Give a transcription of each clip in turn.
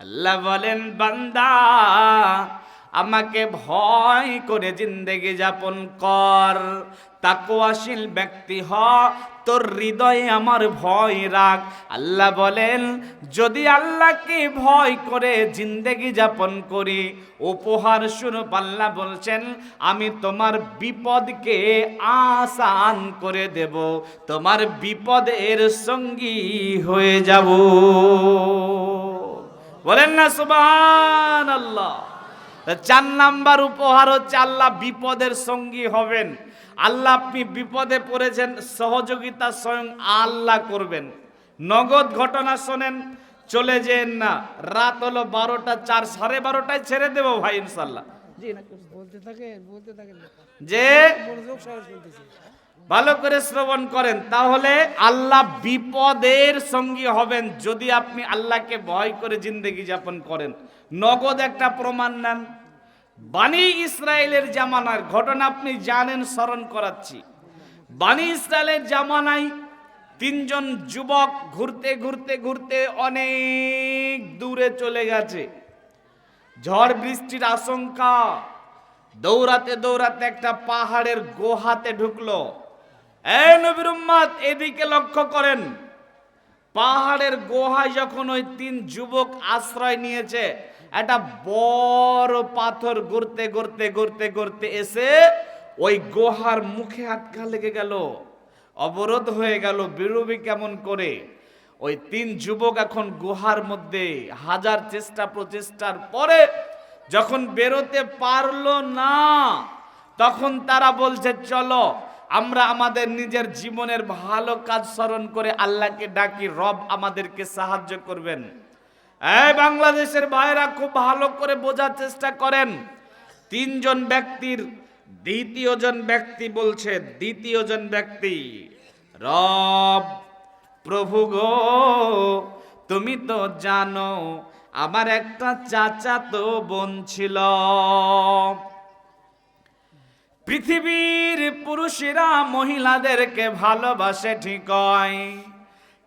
আল্লাহ বলেন, বান্দা, আমাকে ভয় করে জিন্দেগি যাপন কর। তাকওয়াশীল ব্যক্তি হ, তোর হৃদয়ে আমার ভয় রাখ। আল্লাহ বলেন, যদি আল্লাহকে ভয় করে জিন্দেগি যাপন করি, উপহার স্বরূপ আল্লাহ বলছেন, আমি তোমার বিপদকে আসান করে দেব, তোমার বিপদের সঙ্গী হয়ে যাব। বলেন না সুবান আল্লাহ চার নাম্বার উপহার হচ্ছে আল্লাহ বিপদের সঙ্গী হবেন। আল্লাহ আপনি বিপদে পড়েছেন সহযোগিতা স্বয়ং আল্লাহ করবেন। নগদ ঘটনা শোনেন চলে যেন না। রাত হলো বারোটা চার সাড়ে বারোটায় ছেড়ে দেবো ভাই ইনশাল্লাহ যে ভালো করে শ্রবণ করেন, তাহলে আল্লাহ বিপদের সঙ্গী হবেন যদি আপনি আল্লাহকে ভয় করে জিন্দগি যাপন করেন। নগদ একটা প্রমাণ নেন। বানি ইসরায়েলের জামানার ঘটনা আপনি জানেন, স্মরণ করাচ্ছি। বানি ইসরায়েলের জামানায় তিনজন যুবক ঘুরতে ঘুরতে ঘুরতে অনেক দূরে চলে গেছে। ঝড় বৃষ্টির আশঙ্কা। দৌড়াতে দৌড়াতে একটা পাহাড়ের গোহাতে ঢুকলো। এই এদিকে লক্ষ্য করেন, পাহাড়ের গোহায় যখন ওই তিন যুবক আশ্রয় নিয়েছে, একটা বড় পাথর ঘুরতে গড়তে গড়তে গড়তে এসে ওই গোহার মুখে আটকা লেগে গেল, অবরোধ হয়ে গেল বেরোবে কেমন করে? ওই তিন যুবক এখন গুহার মধ্যে হাজার চেষ্টা প্রচেষ্টার পরে যখন বেরোতে পারল না, তখন তারা বলছে, চলো আমরা আমাদের নিজের জীবনের ভালো কাজ স্মরণ করে আল্লাহকে ডাকি, রব আমাদেরকে সাহায্য করবেন। এই বাংলাদেশের ভাইরা খুব ভালো করে বোঝার চেষ্টা করেন। তিনজন ব্যক্তির দ্বিতীয় জন ব্যক্তি বলছে দ্বিতীয় জন ব্যক্তি, রব, প্রভু গো, তুমি তো জানো, আমার একটা চাচা তো বোন ছিল। পৃথিবীর পুরুষেরা মহিলাদেরকে ভালোবাসে ঠিক হয়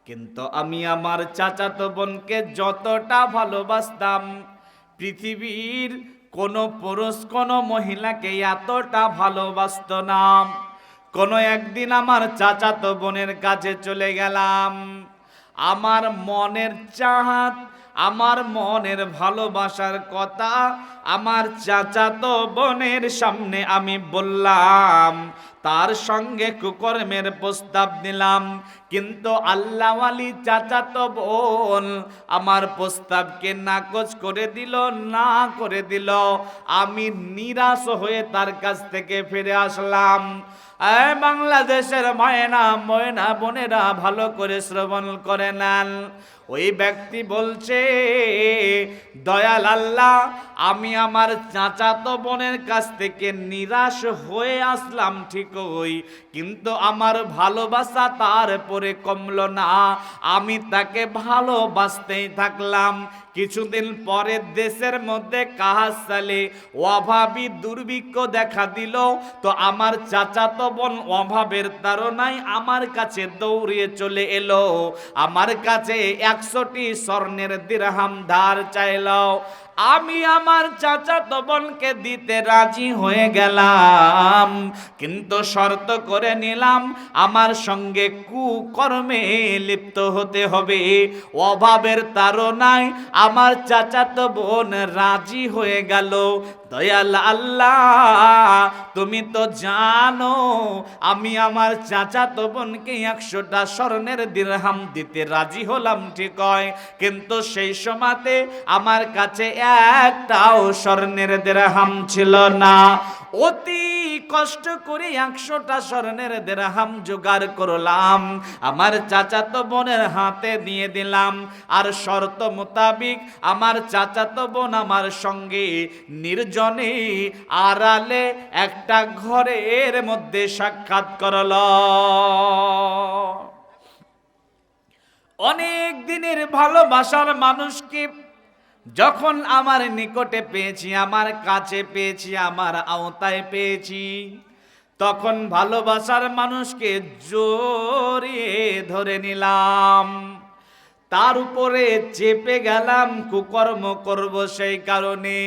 কিন্তু আমি আমার চাচাতো বোনকে যতটা ভালোবাসতাম, পৃথিবীর কোনো পুরুষ, কোনো মহিলাকে এতটা ভালোবাসত না। কোনো একদিন আমার চাচাতো বোনের কাছে চলে গেলাম। আমার মনের চাহাত আমার মনের ভালোবাসার কথা আমার চাচাতো বোনের সামনে আমি বললাম তার সঙ্গে কুকর্মের প্রস্তাব দিলাম। কিন্তু আল্লাহওয়ালি চাচাতো বোন, আমার প্রস্তাবকে নাকচ করে দিল, না করে দিল। আমি নিরাশ হয়ে তার কাছ থেকে ফিরে আসলাম। বাংলাদেশের ময়না ময়না বোনেরা ভালো করে শ্রবণ করে নেন। ওই ব্যক্তি বলছে, দয়াল আল্লাহ, আমি আমার চাচাতো বোনের কাছ থেকে নিরাশ হয়ে আসলাম ঠিকই কিন্তু আমার ভালোবাসা তারপরে কমল না। আমি তাকে ভালোবাসতেই থাকলাম কিছুদিন পরে দেশের মধ্যে কাহাস সালে অভাবী দুর্ভিক্ষ দেখা দিল। তো আমার চাচাতো বোন অভাবের তারনায় আমার কাছে দৌড়িয়ে চলে এলো। আমার কাছে একশোটি স্বর্ণের দিরহাম ধার চাইল। আমি আমার চাচাতো বোনকে দিতে রাজি হয়ে গেলাম। কিন্তু শর্ত করে নিলাম, আমার সঙ্গে কুকর্মে লিপ্ত হতে হবে। অভাবের তারনায় আমার চাচাতো বোন রাজি হয়ে গেল। দয়াল আল্লাহ, তুমি তো জানো, আমি আমার চাচাতো বোনকে একশোটা স্বর্ণের দিরহাম দিতে রাজি হলাম, ঠিক হয়। কিন্তু সেই সময়তে আমার কাছে একটাও স্বর্ণের দেরাহাম ছিল না। অতি কষ্ট করে একশোটা স্বর্ণের দেরাহাম জোগাড় করলাম। আমার চাচাতো বোনের হাতে দিয়ে দিলাম। আর শর্ত মোতাবিক আমার চাচাতো বোন আমার সঙ্গে নির্জনে আড়ালে একটা ঘরের মধ্যে সাক্ষাৎ করল। অনেক দিনের ভালোবাসার মানুষকে যখন আমার নিকটে পেয়েছি, আমার কাছে পেয়েছি, আমার আওতায় পেয়েছি, তখন ভালোবাসার মানুষকে জোরে ধরে নিলাম। তার উপরে চেপে গেলাম, কুকর্ম করব সেই কারণে।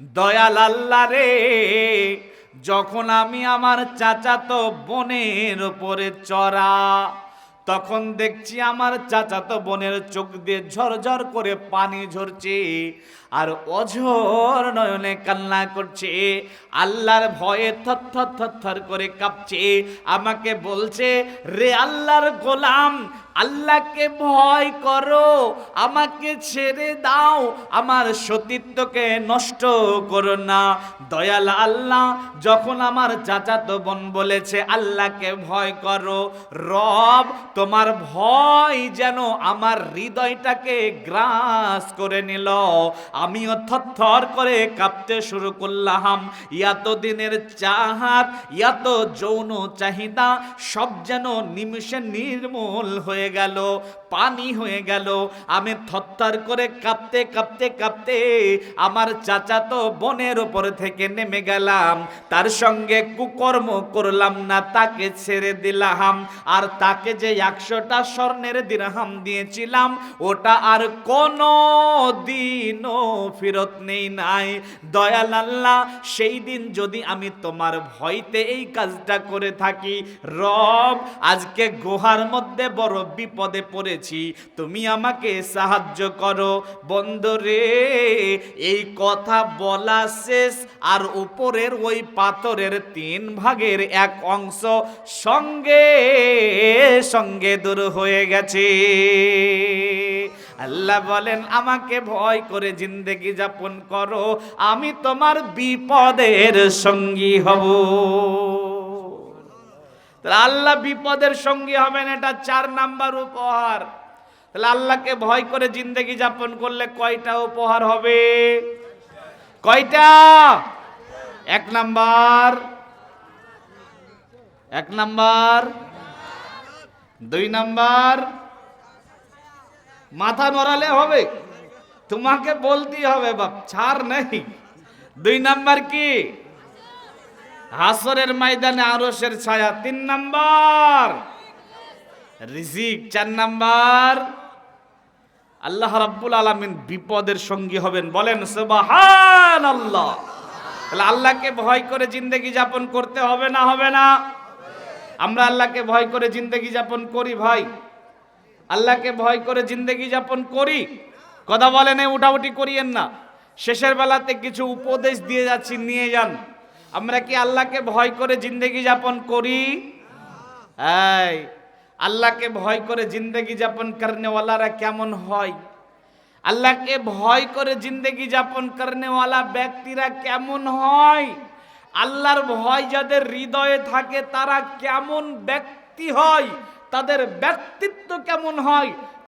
দয়াল আল্লাহ রে, যখন আমি আমার চাচাতো বোনের উপরে চড়া তখন দেখছি আমার চাচাতো বোনের চোখ দিয়ে ঝরঝর করে পানি ঝরছে। আর অঝর নয়নে কান্না করছে। আল্লাহর ভয়ে থর থর করে কাঁপছে। আমাকে বলছে, রে আল্লাহর গোলাম, আল্লাহকে ভয় করো, আমাকে ছেড়ে দাও, আমার সতীত্বকে নষ্ট করো না। দয়াল আল্লাহ যখন আমার চাচাতো বোন বলেছে, আল্লাহকে ভয় করো, রব, তোমার ভয় যেন আমার হৃদয়টাকে গ্রাস করে নিল। আমিও থরথর করে কাঁপতে শুরু করলাম। দিনের চাহাত ইয়াত যৌন চাহিদা, সব যেন নিমিষে নির্মূল হয়ে গেল, পানি হয়ে গেল। আমি থরথর করে কাঁপতে কাঁপতে কাঁপতে আমার চাচাতো বনের ওপর থেকে নেমে গেলাম। তার সঙ্গে কুকর্ম করলাম না, তাকে ছেড়ে দিলাম। আর তাকে যে একশোটা স্বর্ণের দিরহাম দিয়েছিলাম, ওটা আর কোনো দিনও ফেরত নেই নাই। দয়াল আল্লাহ, সেই দিন যদি আমি তোমার ভয়তে এই কাজটা করে থাকি, রব, আজকে গুহার মধ্যে বড় বিপদে পড়েছি, তুমি আমাকে সাহায্য করো। বন্ধুরে এই কথা বলা শেষ, আর উপরের ওই পাথরের তিন ভাগের এক অংশ সঙ্গে সঙ্গে দূর হয়ে গেছে। আল্লাহ বলেন, আমাকে ভয় করে জিন্দেগি যাপন করো, আমি তোমার বিপদের সঙ্গী হব। তাহলে আল্লাহ বিপদের সঙ্গী হবেন, এটা চার নাম্বার উপহার। তাহলে আল্লাহকে ভয় করে জিন্দেগি যাপন করলে কয়টা উপহার হবে? কয়টা? এক নাম্বার। এক নাম্বার। দুই নাম্বার। মাথা নড়ালে হবে। তোমাকে বলতেই হবে, বাপ, ছাড় নেই। দুই নাম্বার কি? হাসরের ময়দানে আরসের ছায়া, তিন নাম্বার। রিজিক, চার নাম্বার। আল্লাহ রাব্বুল আলামিন বিপদের সঙ্গী হবেন, বলেন সুবহান আল্লাহ তাহলে আল্লাহকে ভয় করে জিন্দেগি যাপন করতে হবে না হবে না? আমরা আল্লাহকে ভয় করে জিন্দেগি যাপন করি, ভাই। আল্লাহকে ভয় করে জিন্দগি যাপন করি। কথা বলেন উঠাউটি করিয়েন না। শেষের বেলাতে কিছু উপদেশ দিয়ে যাচ্ছি, নিয়ে যান। আমরা কি আল্লাহকে ভয় করে জিন্দগি যাপন করি? আল্লাহকে ভয় করে জিন্দগি যাপন করনেওয়ালারা কেমন হয়? আল্লাহকে ভয় করে জিন্দগি যাপন করনেওয়ালা ব্যক্তিরা কেমন হয়? আল্লাহর ভয় যাদের হৃদয়ে থাকে, তারা কেমন ব্যক্তি হয়? তাদের ব্যক্তিত্ব কেমন হয়?